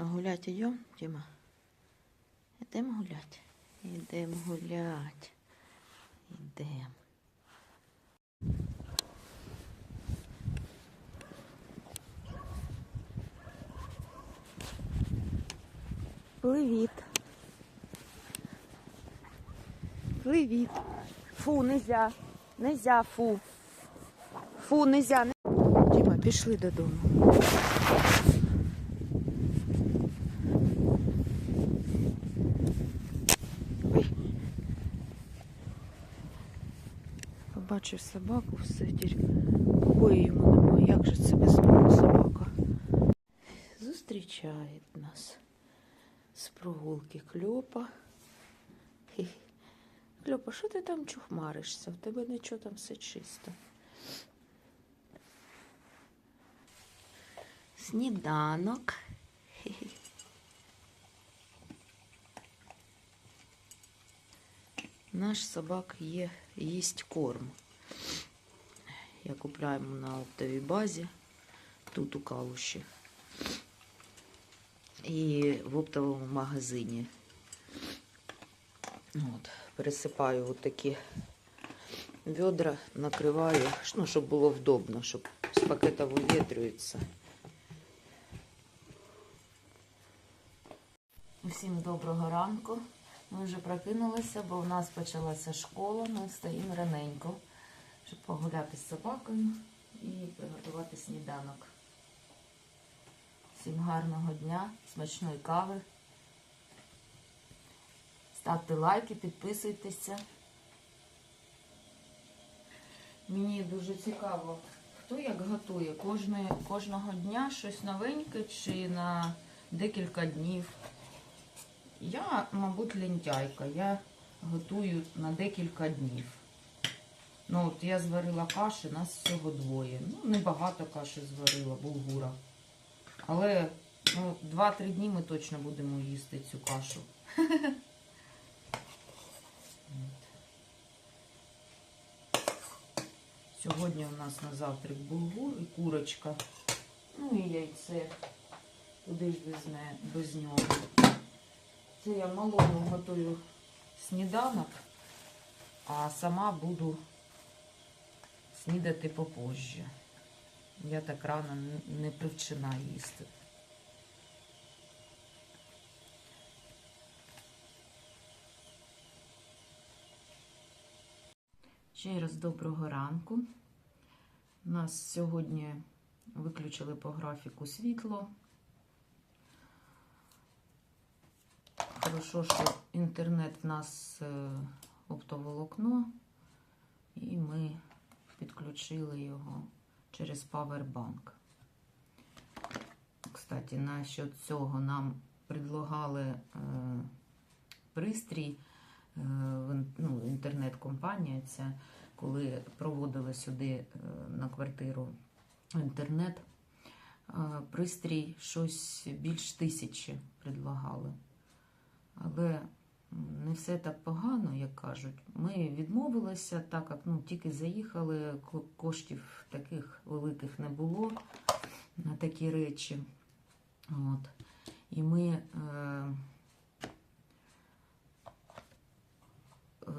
А гулять йдемо, Діма? Йдемо гулять. Йдемо гулять. Йдемо. Привіт. Привіт. Фу, нельзя. Нельзя, фу. Фу, нельзя. Діма, пішли додому. Побачив собаку, все тільки покою йому немає. Як же це без нього собака? Зустрічає нас з прогулки кльопа. Хі. Кльопа, що ти там чухмаришся? В тебе нічого там все чисто. Сніданок. Хі-хі. Наш собак є, їсть корм. Я купляємо на оптовій базі, тут у Калуші. І в оптовому магазині. От, пересипаю от такі ведра, накриваю, ну, щоб було вдобно, щоб з пакета вивітрюється. Усім доброго ранку. Ми вже прокинулися, бо в нас почалася школа. Ми стоїмо раненько, щоб погуляти з собакою і приготувати сніданок. Всім гарного дня, смачної кави. Ставте лайки, підписуйтеся. Мені дуже цікаво, хто як готує кожного дня щось новеньке чи на декілька днів. Я, мабуть, лентяйка. Я готую на декілька днів. Ну, от я зварила каші, нас всього двоє. Ну, небагато каші зварила, булгура. Але ну, 2-3 дні ми точно будемо їсти цю кашу. Сьогодні у нас на завтрак булгур і курочка. Ну і яйце. Куди ж без, не, без нього. Це я малому готую сніданок, а сама буду снідати попозже. Я так рано не привчена їсти. Ще раз доброго ранку. У нас сьогодні виключили по графіку світло. Хорошо, що інтернет в нас е, оптоволокно, і ми підключили його через Powerbank. Кстати, насчет цього нам предлагали е, пристрій, е, ну, інтернет-компанія ця, коли проводили сюди е, на квартиру інтернет, е, пристрій щось більш тисячі предлагали. Але не все так погано, як кажуть. Ми відмовилися, так як ну, тільки заїхали, коштів таких великих не було на такі речі. От. І ми е, е,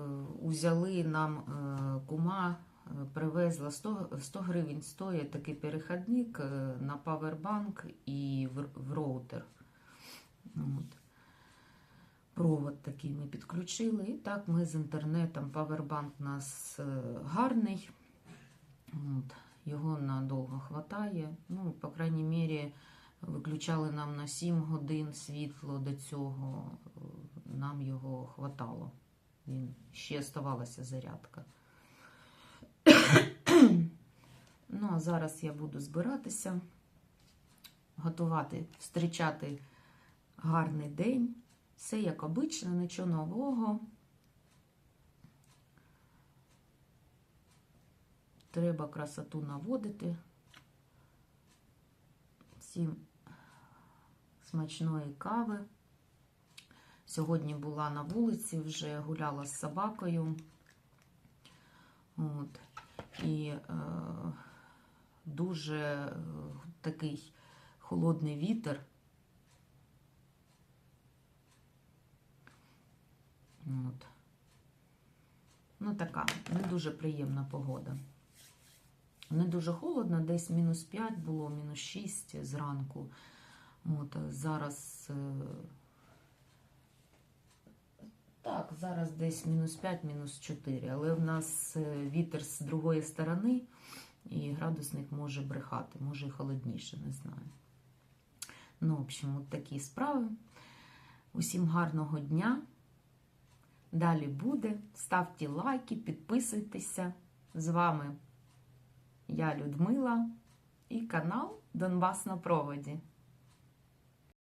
узяли нам е, кума, е, привезла 100, 100 гривень стоїть такий перехідник е, на павербанк і в, в роутер. От провод такий ми підключили. І так ми з інтернетом. Павербанк у нас е, гарний. От, його надовго хватає. Ну, по крайній мірі, виключали нам на 7 годин світло до цього. Нам його хватало. Він ще ставалася зарядка. ну, а зараз я буду збиратися, готувати, зустрічати гарний день. Все як обично, нічого нового. Треба красоту наводити. Всім смачної кави. Сьогодні була на вулиці, вже гуляла з собакою. От. І е, дуже е, такий холодний вітер. От. Ну, така не дуже приємна погода. Не дуже холодно, десь мінус 5 було, мінус 6 зранку. От, зараз. е, Так, зараз десь мінус 5, мінус 4, але в нас е, вітер з другої сторони, і градусник може брехати, може і холодніше, не знаю. Ну, в общем, от такі справи. Усім гарного дня. Далі буде. Ставте лайки, підписуйтеся. З вами я Людмила і канал Донбас на проводі.